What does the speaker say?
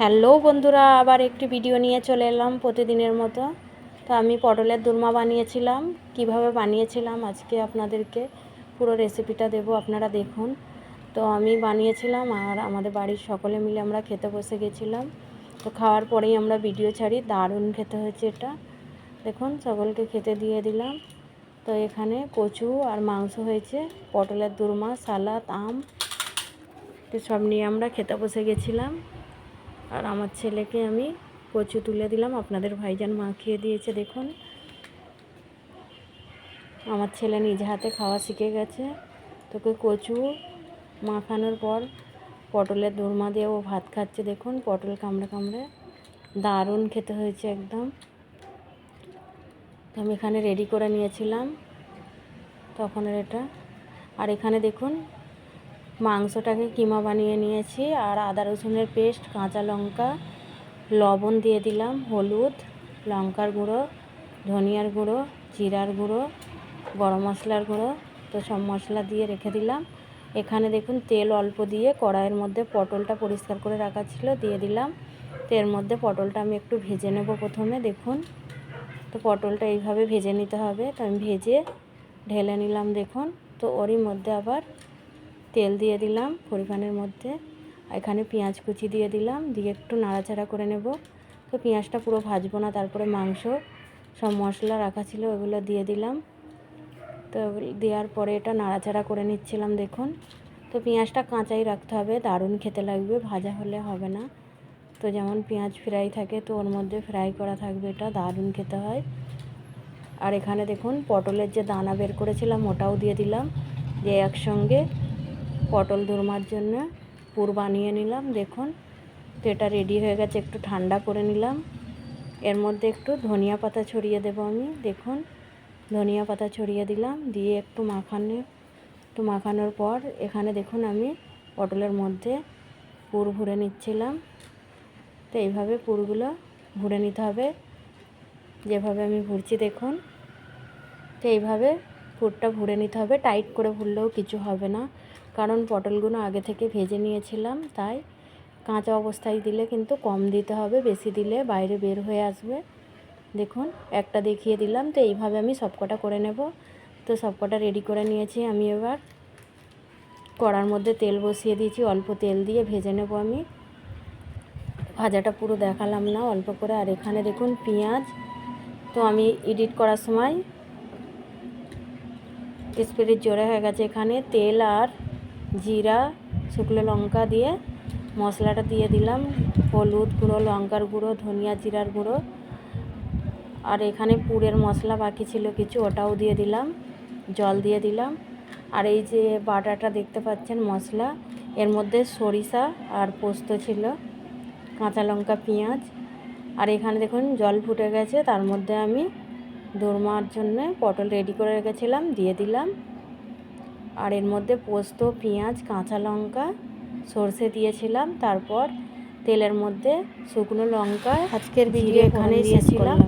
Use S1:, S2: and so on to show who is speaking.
S1: Hello বন্ধুরা, আবার একটি ভিডিও নিয়ে চলে এলাম প্রতিদিনের মতো। তো আমি পটলের দুর্মা বানিয়েছিলাম, কীভাবে বানিয়েছিলাম আজকে আপনাদেরকে পুরো রেসিপিটা দেব, আপনারা দেখুন। তো আমি বানিয়েছিলাম আর আমাদের বাড়ির সকলে মিলে আমরা খেতে বসে গেছিলাম। তো খাওয়ার পরেই আমরা ভিডিও ছাড়ি, দারুণ খেতে হয়েছে এটা। দেখুন, সকলকে খেতে দিয়ে দিলাম। তো এখানে কচু আর মাংস হয়েছে, পটলের দুর্মা, সালাদ, আম, তো সব নিয়ে আমরা খেতে বসে গেছিলাম। আর আমার ছেলেকে আমি কচু তুলে দিলাম। আপনাদের ভাইজান মাখিয়ে দিয়েছে, দেখুন। আমার ছেলে নিজ হাতে খাওয়া শিখে গেছে। তোকে কচু মাখানোর পর পটলের দোরমা দিয়ে ও ভাত খাচ্ছে, দেখুন। পটল কামড়ে কামড়ে দারুণ খেতে হয়েছে একদম। আমি এখানে রেডি করে নিয়েছিলাম। তখন এটা। আর এখানে দেখুন মাংসটাকে কিমা বানিয়ে নিয়েছি আর আদা রসুনের পেস্ট, কাঁচা লঙ্কা, লবণ দিয়ে দিলাম, হলুদ, লঙ্কার গুঁড়ো, ধনিয়ার গুঁড়ো, জিরার গুঁড়ো, গরম মশলার গুঁড়ো, তো সব মশলা দিয়ে রেখে দিলাম। এখানে দেখুন তেল অল্প দিয়ে কড়াইয়ের মধ্যে পটলটা পরিষ্কার করে রাখা ছিল, দিয়ে দিলাম। তো এর মধ্যে পটলটা আমি একটু ভেজে নেব প্রথমে, দেখুন। তো পটলটা এইভাবে ভেজে নিতে হবে। তো আমি ভেজে ঢেলে নিলাম, দেখুন। তো ওরই মধ্যে আবার তেল দিয়ে দিলাম পরিমাণের মধ্যে এখানে পেঁয়াজ কুচি দিয়ে দিলাম, দিয়ে একটু নাড়াচাড়া করে নেব। তো পেঁয়াজটা পুরো ভাজবো না, তারপরে মাংস, সব মশলা রাখা ছিল ওগুলো দিয়ে দিলাম। তো দেওয়ার পরে এটা নাড়াচাড়া করে নিচ্ছিলাম, দেখুন। তো পেঁয়াজটা কাঁচাই রাখতে হবে, দারুণ খেতে লাগবে, ভাজা হলে হবে না। তো যেমন পেঁয়াজ ফ্রাই থাকে, তো ওর মধ্যে ফ্রাই করা থাকবে, এটা দারুণ খেতে হয়। আর এখানে দেখুন, পটলের যে দানা বের করেছিলাম, ওটাও দিয়ে দিলাম দিয়ে একসঙ্গে। পটল দোরমার জন্য পুর বানিয়ে নিলাম, দেখুন। তো এটা রেডি হয়ে গেছে, একটু ঠান্ডা করে নিলাম। এর মধ্যে একটু ধনিয়া পাতা ছড়িয়ে দেবো আমি, দেখুন। ধনিয়া পাতা ছড়িয়ে দিলাম, দিয়ে একটু মাখানো, একটু মাখানোর পর এখানে দেখুন আমি পটলের মধ্যে পুর ভরে নিচ্ছিলাম। তো এইভাবে পুরগুলো ভরে নিতে হবে। যেভাবে আমি ভুরছি, দেখুন। তো এইভাবে পুরটা ভরে নিতে হবে, টাইট করে ভরলেও কিছু হবে না। কারণ পটলগুলো আগে থেকে ভেজে নিয়েছিলাম, তাই কাঁচা অবস্থায় দিলে কিন্তু কম দিতে হবে, বেশি দিলে বাইরে বের হয়ে আসবে। দেখুন, একটা দেখিয়ে দিলাম, তো এইভাবে আমি সবকটা করে নেব। তো সবকটা রেডি করে নিয়েছি আমি এবার। কড়ার মধ্যে তেল বসিয়ে দিয়েছি, অল্প তেল দিয়ে ভেজে নেব আমি। ভাজাটা পুরো দেখালাম না, অল্প করে। আর এখানে দেখুন পেঁয়াজ, তো আমি এডিট করার সময় স্পিরিট জোরে হয়ে গেছে এখানে। তেল আর জিরা, শুকনো লঙ্কা দিয়ে মশলাটা দিয়ে দিলাম। হলুদ গুঁড়ো, লঙ্কার গুঁড়ো, ধনিয়া জিরার গুঁড়ো। আর এখানে পুরের মশলা বাকি ছিল কিছু, ওটাও দিয়ে দিলাম। জল দিয়ে দিলাম। আর এই যে বাটাটা দেখতে পাচ্ছেন মশলা, এর মধ্যে সরিষা আর পোস্ত ছিল, কাঁচা লঙ্কা, পেঁয়াজ। আর এখানে দেখুন, জল ফুটে গেছে, তার মধ্যে আমি দোরমার জন্য পটল রেডি করে রেখেছিলাম, দিয়ে দিলাম। আর এর মধ্যে পোস্ত পেঁয়াজ কাঁচা লঙ্কা সর্ষে দিয়েছিলাম। তারপর তেলের মধ্যে শুকনো লঙ্কা। আজকের ভিডিও এখানেই শেষ করলাম।